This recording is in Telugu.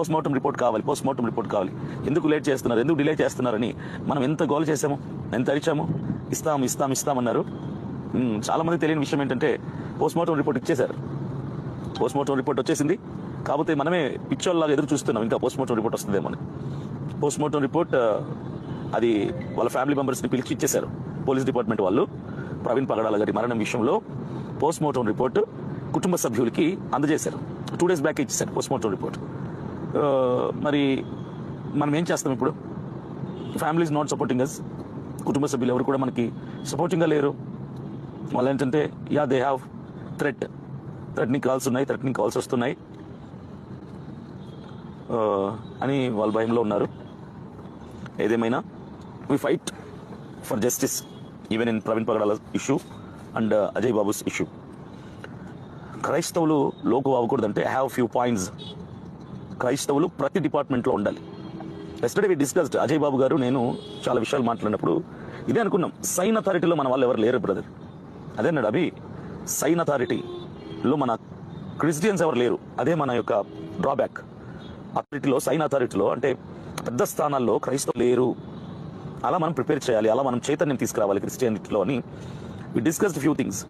పోస్ట్ మార్టం రిపోర్ట్ కావాలి పోస్ట్ మార్టం రిపోర్ట్ కావాలి. ఎందుకు లేట్ చేస్తున్నారు ఎందుకు డిలే చేస్తున్నారని మనం ఎంత గోల్ చేసాము ఎంత అరిచాము? ఇస్తాం ఇస్తాం ఇస్తామన్నారు ఉమ్, చాలా మంది తెలియని విషయం ఏంటంటే పోస్ట్ మార్టం రిపోర్ట్ ఇచ్చేశారు. పోస్ట్ మార్టం రిపోర్ట్ వచ్చేసింది. కాకపోతే మనమే పిచ్చోళ్ళలాగా ఎదురు చూస్తున్నాం ఇంకా పోస్ట్ మార్టం రిపోర్ట్ వస్తుందేమో పోస్ట్ మార్టం రిపోర్ట్ అది వాళ్ళ ఫ్యామిలీ మెంబర్స్ని పిలిచి ఇచ్చేశారు. పోలీస్ డిపార్ట్మెంట్ వాళ్ళు ప్రవీణ్ పగడాల గారి మరణం విషయంలో పోస్ట్ మార్టం రిపోర్ట్ కుటుంబ సభ్యులకి అందజేశారు. టూ డేస్ బ్యాక్ ఇచ్చేశారు పోస్ట్ మార్టం రిపోర్ట్. మరి మనం ఏం చేస్తాం ఇప్పుడు? ఫ్యామిలీస్ నాట్ సపోర్టింగ్ అస్ కుటుంబ సభ్యులు ఎవరు కూడా మనకి సపోర్టింగ్గా లేరు. వాళ్ళు ఏంటంటే yeah they have threat threatening calls ఉన్నాయి థ్రెట్నింగ్ కాల్స్ వస్తున్నాయి. అని వాళ్ళ భయంలో ఉన్నారు. ఏదేమైనా we fight for justice even in Praveen Pagadala issue and Ajay Babu's issue క్రైస్తవులు లోకు అవ్వకూడదంటే హ్యావ్ ఫ్యూ పాయింట్స్ క్రైస్తవులు ప్రతి డిపార్ట్మెంట్లో ఉండాలి. Yesterday we discussed Ajay Babu garu నేను చాలా విషయాలు మాట్లాడినప్పుడు ఇదే అనుకున్నాం. సైన్ అథారిటీలో మన వాళ్ళు ఎవరు లేరు బ్రదర్. అదే అన్నాడు అభి సైన్ అథారిటీలో మన క్రిస్టియన్స్ ఎవరు లేరు. అదే మన యొక్క డ్రాబ్యాక్ అథారిటీలో సైన్ అథారిటీలో అంటే పెద్ద స్థానాల్లో క్రైస్తవులు లేరు. అలా మనం ప్రిపేర్ చేయాలి. అలా మనం చైతన్యం తీసుకురావాలి క్రిస్టియానిటీలో అని. We discussed few things